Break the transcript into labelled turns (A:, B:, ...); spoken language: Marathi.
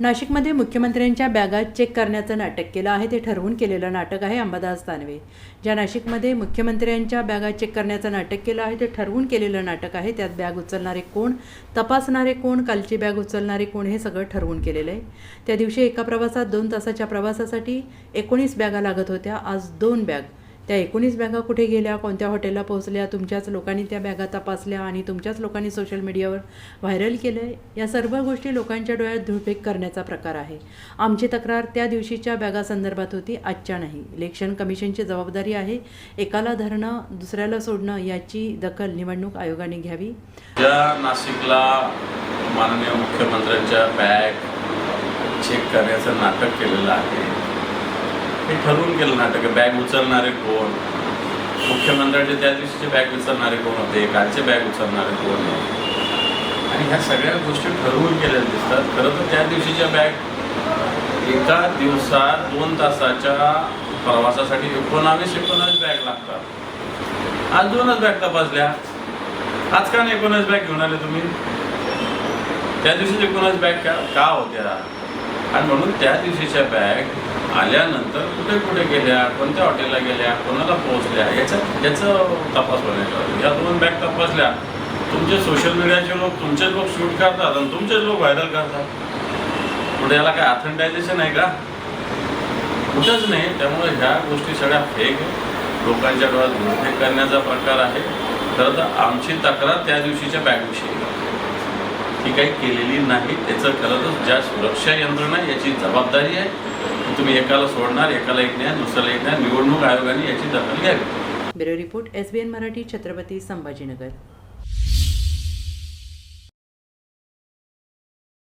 A: नाशिकमध्ये मुख्यमंत्र्यांच्या बॅगा चेक करण्याचं नाटक केलं आहे ते ठरवून केलेलं नाटक आहे अंबादास दानवे. ज्या नाशिकमध्ये मुख्यमंत्र्यांच्या बॅगा चेक करण्याचं नाटक केलं आहे ते ठरवून केलेलं नाटक आहे त्यात बॅग उचलणारे कोण तपासणारे कोण कालची बॅग उचलणारे कोण हे सगळं ठरवून केलेलं आहे. त्या दिवशी एका प्रवासात दोन तासाच्या प्रवासासाठी एकोणीस बॅगा लागत होत्या आज दोन बॅग त्या एकोणीस बॅगा कुठे गेल्या कोणत्या हॉटेलला पोहोचल्या तुमच्याच लोकांनी त्या बॅगा तपासल्या आणि तुमच्याच लोकांनी सोशल मीडियावर व्हायरल केलं आहे या सर्व गोष्टी लोकांच्या डोळ्यात धुळफेक करण्याचा प्रकार आहे. आमची तक्रार त्या दिवशीच्या बॅगासंदर्भात होती आजच्या नाही. इलेक्शन कमिशनची जबाबदारी आहे एकाला धरणं दुसऱ्याला सोडणं याची दखल निवडणूक आयोगाने घ्यावी.
B: नाशिकला माननीय मुख्यमंत्र्यांच्या बॅग चेक करण्याचं नाटक केलेलं आहे हे ठरवून केलं नाटक. बॅग उचलणारे कोण? मुख्यमंत्र्यांचे त्या दिवशीचे बॅग उचलणारे कोण होते? कालचे बॅग उचलणारे कोण आणि ह्या सगळ्या गोष्टी ठरवून केलेल्या दिसतात. खरं तर त्या दिवशीच्या बॅग एका दिवसात दोन तासाच्या प्रवासासाठी एकोणावीस एकोणावीस बॅग लागतात. आज दोनच बॅग तपासल्या. आज का नाही एकोणास बॅग घेऊन आले तुम्ही? त्या दिवशी एकोणास बॅग का का होत्या? आणि म्हणून त्या दिवशीच्या बॅग आल्यानंतर कुठे कुठे गेल्या कोणत्या हॉटेलला गेल्या कोणाला पोहोचल्या याच्यात याचं तपास होण्याच्या या दोन बॅग तपासल्या तुमचे सोशल मीडियाचे लोक तुमचेच लोक शूट करतात आणि तुमचेच लोक व्हायरल करतात. पुढे याला काय ऑथेंटायझेशन आहे का? कुठंच नाही. त्यामुळे ह्या गोष्टी सगळ्या फेक लोकांच्या डोळ्यात धुळफेक करण्याचा प्रकार आहे. खरं तर आमची तक्रार त्या दिवशीच्या बॅगविषयी ती काही केलेली नाही. त्याचं खरं तर ज्या सुरक्षा यंत्रणा याची जबाबदारी आहे. तुम्ही एकाला सोडणार एकाला एक न्याय दुसऱ्याला एक न्याय निवडणूक आयोगाने याची दखल घ्यावी.
A: Bureau report S B N Marathi Chhatrapati Sambhajinagar.